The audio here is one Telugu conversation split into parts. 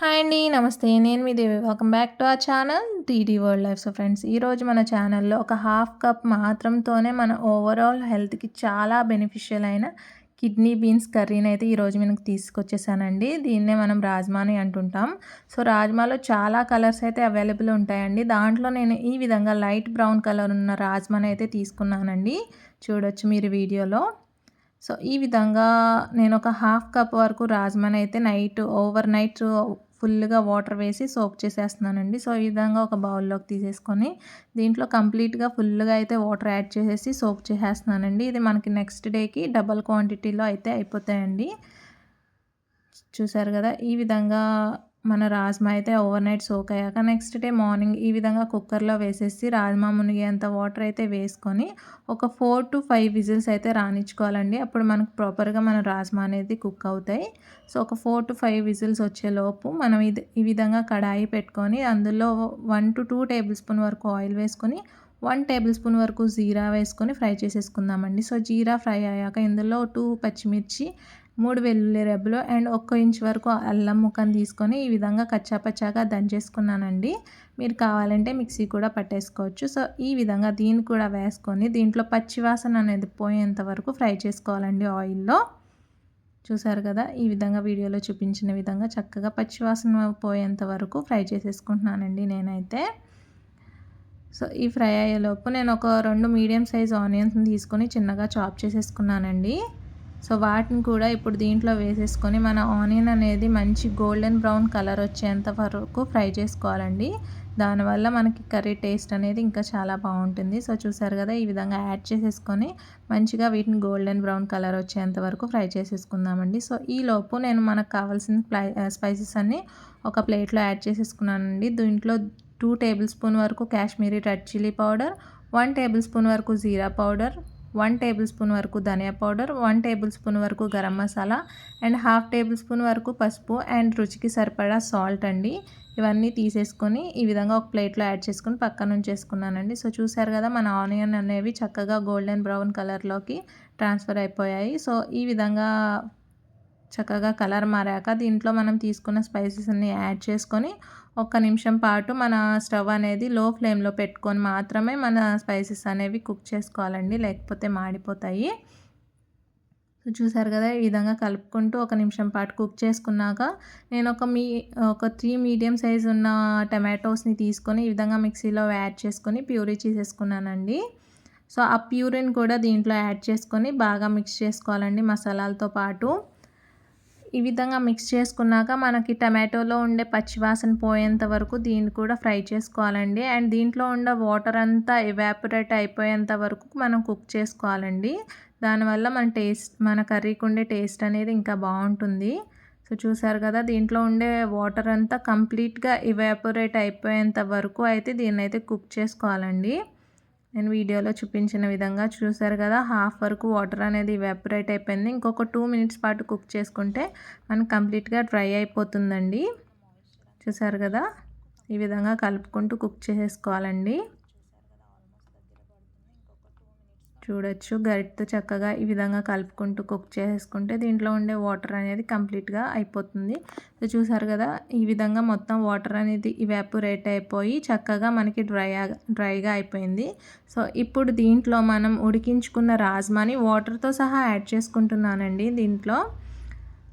హాయ్ అండి నమస్తే. నేను మీ దేవి. వెల్కమ్ బ్యాక్ టు ఆ channel TD world life so friends ఈరోజు మన ఛానల్లో ఒక హాఫ్ కప్ మాత్రంతోనే మన ఓవరాల్ హెల్త్కి చాలా బెనిఫిషియల్ అయిన కిడ్నీ బీన్స్ కర్రీని అయితే ఈరోజు మనకు తీసుకొచ్చేసానండి. దీన్నే మనం రాజ్మాని అంటుంటాం. సో రాజ్మాలో చాలా కలర్స్ అయితే అవైలబుల్ ఉంటాయండి. దాంట్లో నేను ఈ విధంగా లైట్ బ్రౌన్ కలర్ ఉన్న రాజ్మాని అయితే తీసుకున్నానండి. చూడొచ్చు మీరు వీడియోలో. సో ఈ విధంగా నేను ఒక హాఫ్ కప్ వరకు రాజ్మాని అయితే నైట్ ఓవర్ నైట్ ఫుల్గా వాటర్ వేసి సోక్ చేసేస్తున్నానండి. సో ఈ విధంగా ఒక బౌల్లోకి తీసేసుకొని దీంట్లో కంప్లీట్గా ఫుల్గా అయితే వాటర్ యాడ్ చేసేసి సోక్ చేసేస్తున్నానండి. ఇది మనకి నెక్స్ట్ డేకి డబల్ క్వాంటిటీలో అయితే అయిపోతాయండి. చూసారు కదా ఈ విధంగా మన రాజ్మా అయితే ఓవర్ నైట్ సోక్ అయ్యాక నెక్స్ట్ డే మార్నింగ్ ఈ విధంగా కుక్కర్లో వేసేసి రాజ్మా మునిగేంత వాటర్ అయితే వేసుకొని ఒక ఫోర్ టు ఫైవ్ విజిల్స్ అయితే రాణించుకోవాలండి. అప్పుడు మనకు ప్రాపర్గా మన రాజ్మా అనేది కుక్ అవుతాయి. సో ఒక ఫోర్ టు ఫైవ్ విజిల్స్ వచ్చేలోపు మనం ఇది ఈ విధంగా కడాయి పెట్టుకొని అందులో one to two tablespoon వరకు ఆయిల్ వేసుకొని వన్ టేబుల్ స్పూన్ వరకు జీరా వేసుకొని ఫ్రై చేసేసుకుందామండి. సో జీరా ఫ్రై అయ్యాక ఇందులో టూ పచ్చిమిర్చి మూడు వెల్లుల్లి రెబ్బలు అండ్ ఒక్క ఇంచ్ వరకు అల్లం ముక్కను తీసుకొని ఈ విధంగా కచ్చాపచ్చాగా దంచేసుకున్నానండి. మీరు కావాలంటే మిక్సీ కూడా పట్టేసుకోవచ్చు. సో ఈ విధంగా దీన్ని కూడా వేసుకొని దీంట్లో పచ్చివాసన అనేది పోయేంత వరకు ఫ్రై చేసుకోవాలండి ఆయిల్లో. చూసారు కదా ఈ విధంగా వీడియోలో చూపించిన విధంగా చక్కగా పచ్చివాసన పోయేంత వరకు ఫ్రై చేసేసుకుంటున్నానండి నేనైతే. సో ఈ ఫ్రై అయ్యేలోపు నేను ఒక రెండు మీడియం సైజ్ ఆనియన్స్ని తీసుకొని చిన్నగా చాప్ చేసేసుకున్నానండి. సో వాటిని కూడా ఇప్పుడు దీంట్లో వేసేసుకొని మన ఆనియన్ అనేది మంచి గోల్డెన్ బ్రౌన్ కలర్ వచ్చేంత వరకు ఫ్రై చేసుకోవాలండి. దానివల్ల మనకి కర్రీ టేస్ట్ అనేది ఇంకా చాలా బాగుంటుంది. సో చూసారు కదా ఈ విధంగా యాడ్ చేసేసుకొని మంచిగా వీటిని గోల్డెన్ బ్రౌన్ కలర్ వచ్చేంత వరకు ఫ్రై చేసేసుకుందామండి. సో ఈ లోపు నేను మనకు కావాల్సిన స్పైసెస్ అన్నీ ఒక ప్లేట్లో యాడ్ చేసేసుకున్నానండి. దీంట్లో టూ టేబుల్ స్పూన్ వరకు Kashmiri red chilli powder one tablespoon వరకు జీరా పౌడర్ వన్ టేబుల్ స్పూన్ వరకు ధనియా పౌడర్ వన్ టేబుల్ స్పూన్ వరకు garam masala and half tablespoon వరకు పసుపు అండ్ రుచికి సరిపడా సాల్ట్ అండి. ఇవన్నీ తీసేసుకొని ఈ విధంగా ఒక ప్లేట్లో యాడ్ చేసుకొని పక్కన ఉంచేసుకున్నానండి. సో చూసారు కదా మన ఆనియన్ అనేవి చక్కగా గోల్డెన్ బ్రౌన్ కలర్లోకి ట్రాన్స్ఫర్ అయిపోయాయి. సో ఈ విధంగా చక్కగా కలర్ మారాక దీంట్లో మనం తీసుకున్న స్పైసెస్ అన్ని యాడ్ చేసుకొని ఒక్క నిమిషం పాటు మన స్టవ్ అనేది లో ఫ్లేమ్లో పెట్టుకొని మాత్రమే మన స్పైసెస్ అనేవి కుక్ చేసుకోవాలండి లేకపోతే మాడిపోతాయి. చూసారు కదా ఈ విధంగా కలుపుకుంటూ ఒక నిమిషం పాటు కుక్ చేసుకున్నాక నేను ఒక మీ ఒక త్రీ మీడియం సైజ్ ఉన్న టమాటోస్ని తీసుకొని ఈ విధంగా మిక్సీలో యాడ్ చేసుకొని ప్యూరీ చేసేసుకున్నానండి. సో ఆ ప్యూరిని కూడా దీంట్లో యాడ్ చేసుకొని బాగా మిక్స్ చేసుకోవాలండి మసాలాలతో పాటు. ఈ విధంగా మిక్స్ చేసుకున్నాక మనకి టమాటోలో ఉండే పచ్చివాసన పోయేంత వరకు దీన్ని కూడా ఫ్రై చేసుకోవాలండి. అండ్ దీంట్లో ఉండే వాటర్ అంతా ఎవాపరేట్ అయిపోయేంత వరకు మనం కుక్ చేసుకోవాలండి. దానివల్ల మన టేస్ట్ మన కర్రీకి ఉండే టేస్ట్ అనేది ఇంకా బాగుంటుంది. సో చూసారు కదా దీంట్లో ఉండే వాటర్ అంతా కంప్లీట్గా ఇవాపరేట్ అయిపోయేంత వరకు అయితే దీన్ని అయితే కుక్ చేసుకోవాలండి. నేను వీడియోలో చూపించిన విధంగా చూసారు కదా హాఫ్ వరకు వాటర్ అనేది వెపరేట్ అయిపోయింది. ఇంకొక టూ మినిట్స్ పాటు కుక్ చేసుకుంటే మనకు కంప్లీట్గా డ్రై అయిపోతుందండి. చూసారు కదా? ఈ విధంగా కలుపుకుంటూ కుక్ చేసేసుకోవాలండి చూడొచ్చు. గరిటతో చక్కగా ఈ విధంగా కలుపుకుంటూ కుక్ చేసుకుంటే దీంట్లో ఉండే వాటర్ అనేది కంప్లీట్గా అయిపోతుంది. సో చూసారు కదా ఈ విధంగా మొత్తం వాటర్ అనేది ఇవాపురేట్ అయిపోయి చక్కగా మనకి డ్రై డ్రైగా అయిపోయింది. సో ఇప్పుడు దీంట్లో మనం ఉడికించుకున్న రాజ్మాని వాటర్తో సహా యాడ్ చేసుకుంటున్నానండి దీంట్లో.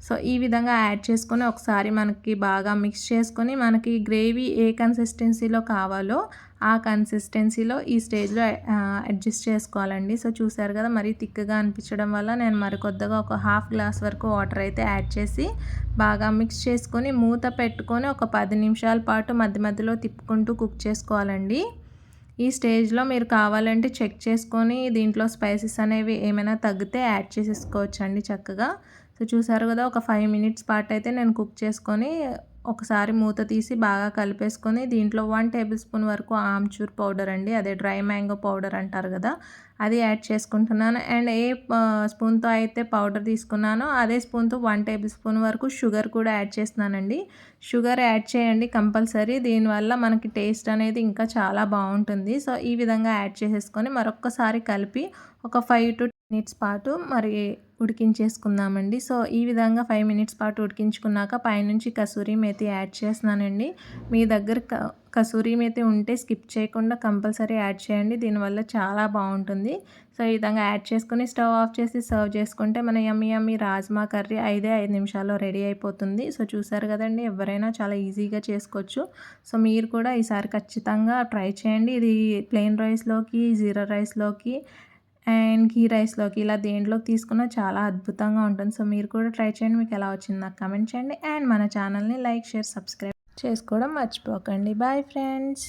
సో ఈ విధంగా యాడ్ చేసుకొని ఒకసారి మనకి బాగా మిక్స్ చేసుకొని మనకి గ్రేవీ ఏ కన్సిస్టెన్సీలో కావాలో ఆ కన్సిస్టెన్సీలో ఈ స్టేజ్లో అడ్జస్ట్ చేసుకోవాలండి. సో చూసారు కదా మరీ థిక్గా అనిపించడం వల్ల నేను మరి కొద్దిగా ఒక హాఫ్ గ్లాస్ వరకు వాటర్ అయితే యాడ్ చేసి బాగా మిక్స్ చేసుకొని మూత పెట్టుకొని ఒక పది నిమిషాల పాటు మధ్య మధ్యలో తిప్పుకుంటూ కుక్ చేసుకోవాలండి. ఈ స్టేజ్లో మీరు కావాలంటే చెక్ చేసుకొని దీంట్లో స్పైసెస్ అనేవి ఏమైనా తగ్గితే యాడ్ చేసేసుకోవచ్చండి చక్కగా. సో చూసారు కదా ఒక ఫైవ్ మినిట్స్ పాటు అయితే నేను కుక్ చేసుకొని ఒకసారి మూత తీసి బాగా కలిపేసుకొని దీంట్లో వన్ టేబుల్ స్పూన్ వరకు ఆమ్చూర్ పౌడర్ అండి అదే డ్రై మ్యాంగో పౌడర్ అంటారు కదా అది యాడ్ చేసుకుంటున్నాను. అండ్ ఏ స్పూన్తో అయితే పౌడర్ తీసుకున్నానో అదే స్పూన్తో వన్ టేబుల్ స్పూన్ వరకు షుగర్ కూడా యాడ్ చేస్తున్నానండి. షుగర్ యాడ్ చేయండి కంపల్సరీ దీనివల్ల మనకి టేస్ట్ అనేది ఇంకా చాలా బాగుంటుంది. సో ఈ విధంగా యాడ్ చేసేసుకొని మరొక్కసారి కలిపి ఒక ఫైవ్ టు మినిట్స్ పాటు మరి ఉడికించేసుకుందామండి. సో ఈ విధంగా ఫైవ్ మినిట్స్ పాటు ఉడికించుకున్నాక పైనుంచి కసూరి మేతి యాడ్ చేస్తున్నానండి. మీ దగ్గర కసూరి మేతి ఉంటే స్కిప్ చేయకుండా కంపల్సరీ యాడ్ చేయండి. దీనివల్ల చాలా బాగుంటుంది. సో ఈ విధంగా యాడ్ చేసుకుని స్టవ్ ఆఫ్ చేసి సర్వ్ చేసుకుంటే మన యమ్మి యమ్మి రాజ్మా కర్రీ ఐదే ఐదు నిమిషాల్లో రెడీ అయిపోతుంది. సో చూసారు కదండి ఎవరైనా చాలా ఈజీగా చేసుకోవచ్చు. సో మీరు కూడా ఈసారి ఖచ్చితంగా ట్రై చేయండి. ఇది ప్లెయిన్ రైస్లోకి జీరా రైస్లోకి అండ్ ఘీ రైస్లోకి ఇలా దేంట్లోకి తీసుకున్నా చాలా అద్భుతంగా ఉంటుంది. సో మీరు కూడా ట్రై చేయండి. మీకు ఎలా వచ్చింది నాకు కమెంట్ చేయండి. అండ్ మన ఛానల్ని లైక్ షేర్ సబ్స్క్రైబ్ చేసుకోవడం మర్చిపోకండి. Bye friends.